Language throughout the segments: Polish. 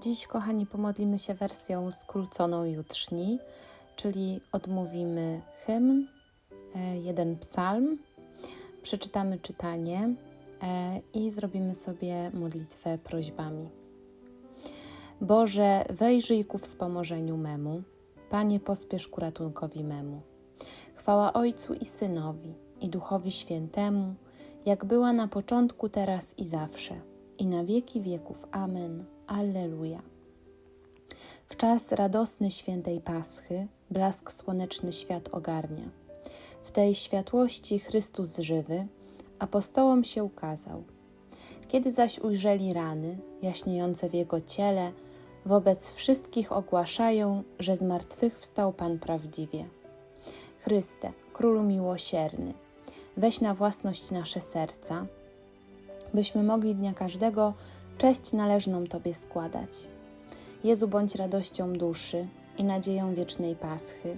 Dziś, kochani, pomodlimy się wersją skróconą jutrzni, czyli odmówimy hymn, e, jeden psalm, przeczytamy czytanie e, i zrobimy sobie modlitwę prośbami. Boże, wejrzyj ku wspomożeniu memu, Panie, pospiesz ku ratunkowi memu. Chwała Ojcu i Synowi i Duchowi Świętemu, jak była na początku, teraz i zawsze, i na wieki wieków. Amen. Alleluja. W czas radosny świętej Paschy blask słoneczny świat ogarnia. W tej światłości Chrystus żywy apostołom się ukazał. Kiedy zaś ujrzeli rany jaśniejące w jego ciele, wobec wszystkich ogłaszają, że z martwych wstał Pan prawdziwie. Chryste, Królu miłosierny, weź na własność nasze serca, byśmy mogli dnia każdego cześć należną Tobie składać. Jezu, bądź radością duszy i nadzieją wiecznej Paschy,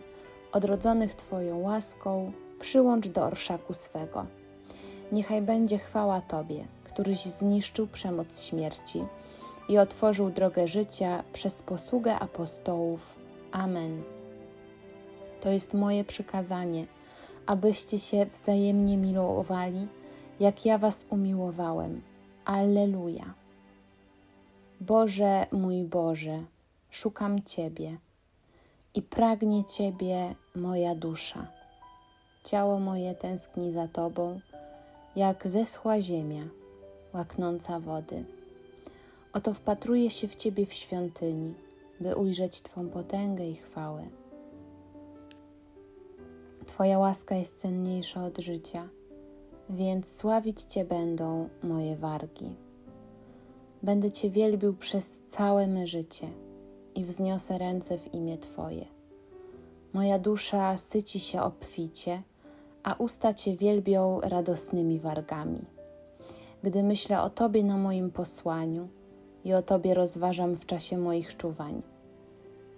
odrodzonych Twoją łaską, przyłącz do orszaku swego. Niechaj będzie chwała Tobie, któryś zniszczył przemoc śmierci i otworzył drogę życia przez posługę apostołów. Amen. To jest moje przykazanie, abyście się wzajemnie miłowali, jak ja Was umiłowałem. Alleluja. Boże mój Boże, szukam Ciebie i pragnie Ciebie moja dusza. Ciało moje tęskni za Tobą, jak zeschła ziemia, łaknąca wody. Oto wpatruję się w Ciebie w świątyni, by ujrzeć Twą potęgę i chwałę. Twoja łaska jest cenniejsza od życia, więc sławić Cię będą moje wargi. Będę Cię wielbił przez całe me życie i wzniosę ręce w imię Twoje. Moja dusza syci się obficie, a usta Cię wielbią radosnymi wargami. Gdy myślę o Tobie na moim posłaniu i o Tobie rozważam w czasie moich czuwań,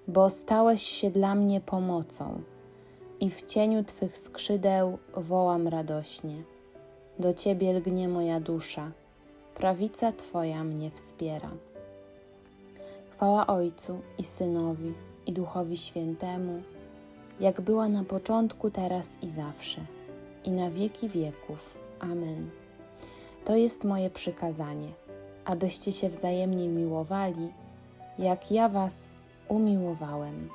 bo stałeś się dla mnie pomocą i w cieniu Twych skrzydeł wołam radośnie. Do Ciebie lgnie moja dusza, prawica Twoja mnie wspiera. Chwała Ojcu i Synowi i Duchowi Świętemu, jak była na początku, teraz i zawsze, i na wieki wieków. Amen. To jest moje przykazanie, abyście się wzajemnie miłowali, jak ja Was umiłowałem.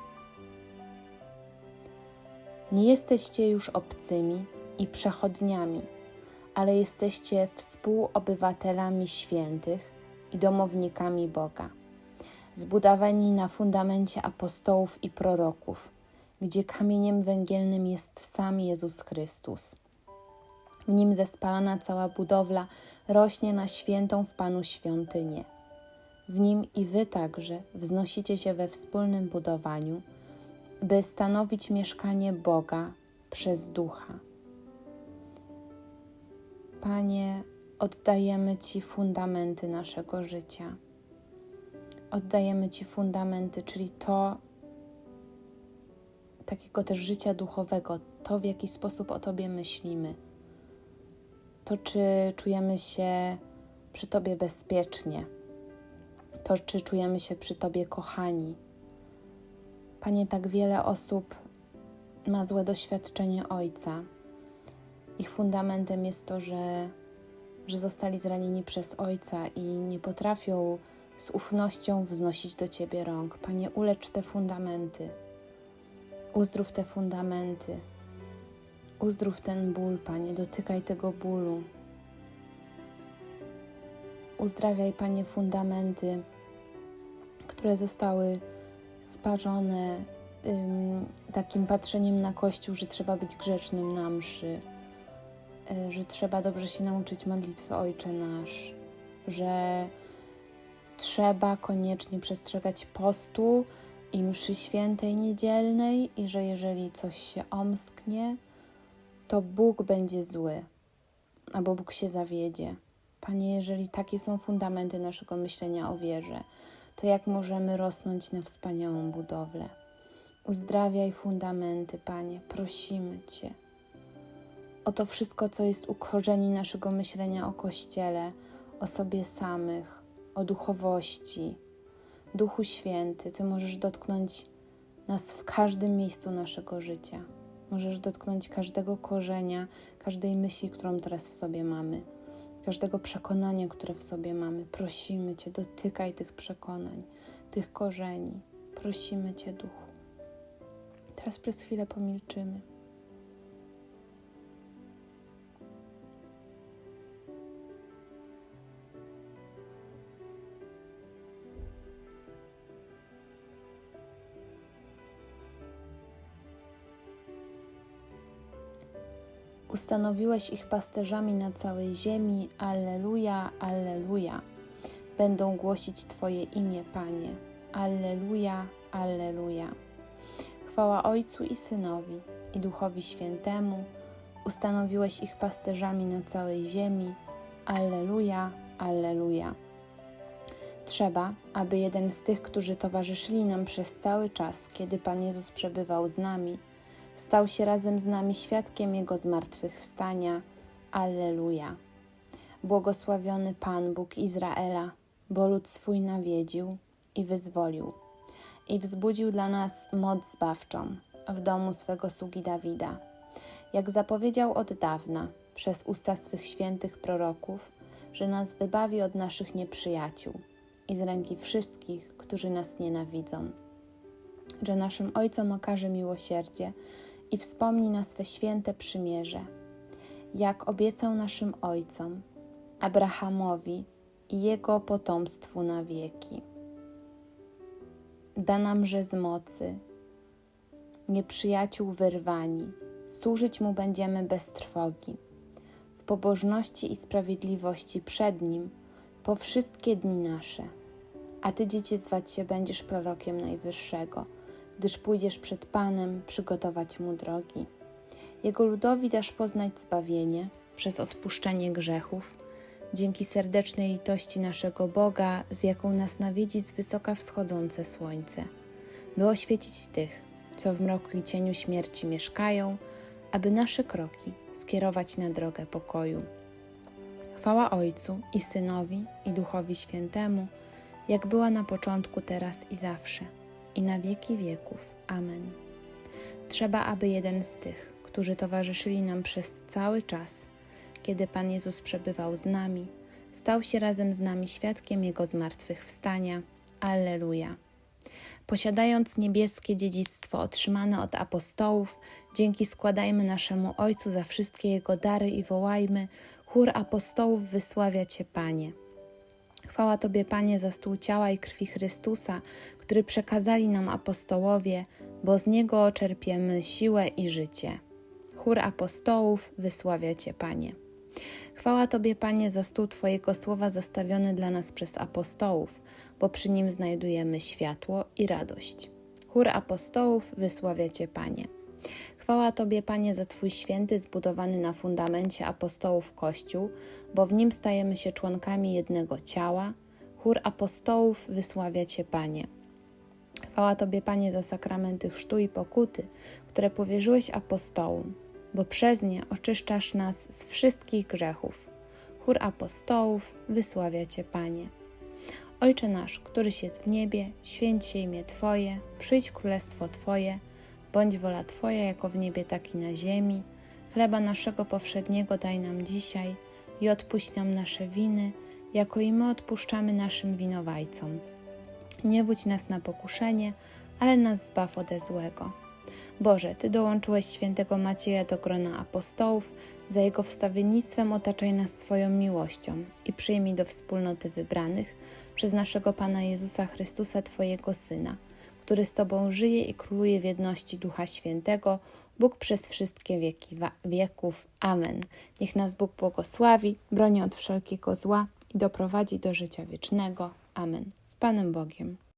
Nie jesteście już obcymi i przechodniami, ale jesteście współobywatelami świętych i domownikami Boga, zbudowani na fundamencie apostołów i proroków, gdzie kamieniem węgielnym jest sam Jezus Chrystus. W nim zespalana cała budowla rośnie na świętą w Panu świątynię. W nim i wy także wznosicie się we wspólnym budowaniu, by stanowić mieszkanie Boga przez Ducha. Panie, oddajemy Ci fundamenty naszego życia. Oddajemy Ci fundamenty, czyli to takiego też życia duchowego, to w jaki sposób o Tobie myślimy, to czy czujemy się przy Tobie bezpiecznie, to czy czujemy się przy Tobie kochani. Panie, tak wiele osób ma złe doświadczenie Ojca ich fundamentem jest to, że, że zostali zranieni przez Ojca i nie potrafią z ufnością wznosić do Ciebie rąk. Panie, ulecz te fundamenty, uzdrów te fundamenty, uzdrów ten ból, Panie, dotykaj tego bólu. Uzdrawiaj, Panie, fundamenty, które zostały sparzone ym, takim patrzeniem na Kościół, że trzeba być grzecznym na mszy że trzeba dobrze się nauczyć modlitwy Ojcze Nasz, że trzeba koniecznie przestrzegać postu i mszy świętej niedzielnej i że jeżeli coś się omsknie, to Bóg będzie zły, albo Bóg się zawiedzie. Panie, jeżeli takie są fundamenty naszego myślenia o wierze, to jak możemy rosnąć na wspaniałą budowlę? Uzdrawiaj fundamenty, Panie, prosimy Cię o to wszystko, co jest u korzeni naszego myślenia o Kościele, o sobie samych, o duchowości. Duchu Święty, Ty możesz dotknąć nas w każdym miejscu naszego życia. Możesz dotknąć każdego korzenia, każdej myśli, którą teraz w sobie mamy, każdego przekonania, które w sobie mamy. Prosimy Cię, dotykaj tych przekonań, tych korzeni. Prosimy Cię, Duchu. Teraz przez chwilę pomilczymy. Ustanowiłeś ich pasterzami na całej ziemi. Alleluja, alleluja. Będą głosić Twoje imię, Panie. Alleluja, alleluja. Chwała Ojcu i Synowi i Duchowi Świętemu. Ustanowiłeś ich pasterzami na całej ziemi. Alleluja, alleluja. Trzeba, aby jeden z tych, którzy towarzyszyli nam przez cały czas, kiedy Pan Jezus przebywał z nami, stał się razem z nami świadkiem Jego zmartwychwstania. Alleluja. Błogosławiony Pan Bóg Izraela, bo lud swój nawiedził i wyzwolił i wzbudził dla nas moc zbawczą w domu swego sługi Dawida. Jak zapowiedział od dawna przez usta swych świętych proroków, że nas wybawi od naszych nieprzyjaciół i z ręki wszystkich, którzy nas nienawidzą. Że naszym Ojcom okaże miłosierdzie i wspomni na swe święte przymierze, jak obiecał naszym Ojcom, Abrahamowi i jego potomstwu na wieki. Da namże z mocy, nieprzyjaciół wyrwani, służyć Mu będziemy bez trwogi, w pobożności i sprawiedliwości przed Nim po wszystkie dni nasze. A Ty, dziecię, zwać się będziesz prorokiem Najwyższego, gdyż pójdziesz przed Panem przygotować Mu drogi. Jego ludowi dasz poznać zbawienie przez odpuszczenie grzechów, dzięki serdecznej litości naszego Boga, z jaką nas nawiedzi z wysoka wschodzące słońce, by oświecić tych, co w mroku i cieniu śmierci mieszkają, aby nasze kroki skierować na drogę pokoju. Chwała Ojcu i Synowi i Duchowi Świętemu, jak była na początku, teraz i zawsze, i na wieki wieków. Amen. Trzeba, aby jeden z tych, którzy towarzyszyli nam przez cały czas, kiedy Pan Jezus przebywał z nami, stał się razem z nami świadkiem Jego zmartwychwstania. Alleluja. Posiadając niebieskie dziedzictwo otrzymane od apostołów, dzięki składajmy naszemu Ojcu za wszystkie Jego dary i wołajmy: Chór apostołów wysławia Cię, Panie. Chwała Tobie, Panie, za stół ciała i krwi Chrystusa, który przekazali nam apostołowie, bo z Niego czerpiemy siłę i życie. Chór apostołów wysławia Cię, Panie. Chwała Tobie, Panie, za stół Twojego słowa zastawiony dla nas przez apostołów, bo przy nim znajdujemy światło i radość. Chór apostołów wysławia Cię, Panie. Chwała Tobie, Panie, za Twój święty, zbudowany na fundamencie apostołów Kościół, bo w nim stajemy się członkami jednego ciała. Chór apostołów wysławia Cię, Panie. Chwała Tobie, Panie, za sakramenty chrztu i pokuty, które powierzyłeś apostołom, bo przez nie oczyszczasz nas z wszystkich grzechów. Chór apostołów wysławia Cię, Panie. Ojcze nasz, któryś jest w niebie, święć się imię Twoje, przyjdź królestwo Twoje, bądź wola Twoja jako w niebie, tak i na ziemi. Chleba naszego powszedniego daj nam dzisiaj i odpuść nam nasze winy, jako i my odpuszczamy naszym winowajcom. Nie wódź nas na pokuszenie, ale nas zbaw ode złego. Boże, Ty dołączyłeś świętego Macieja do grona apostołów, za jego wstawiennictwem otaczaj nas swoją miłością i przyjmij do wspólnoty wybranych przez naszego Pana Jezusa Chrystusa, Twojego Syna, który z Tobą żyje i króluje w jedności Ducha Świętego, Bóg przez wszystkie wieki wieków. Amen. Niech nas Bóg błogosławi, broni od wszelkiego zła i doprowadzi do życia wiecznego. Amen. Z Panem Bogiem.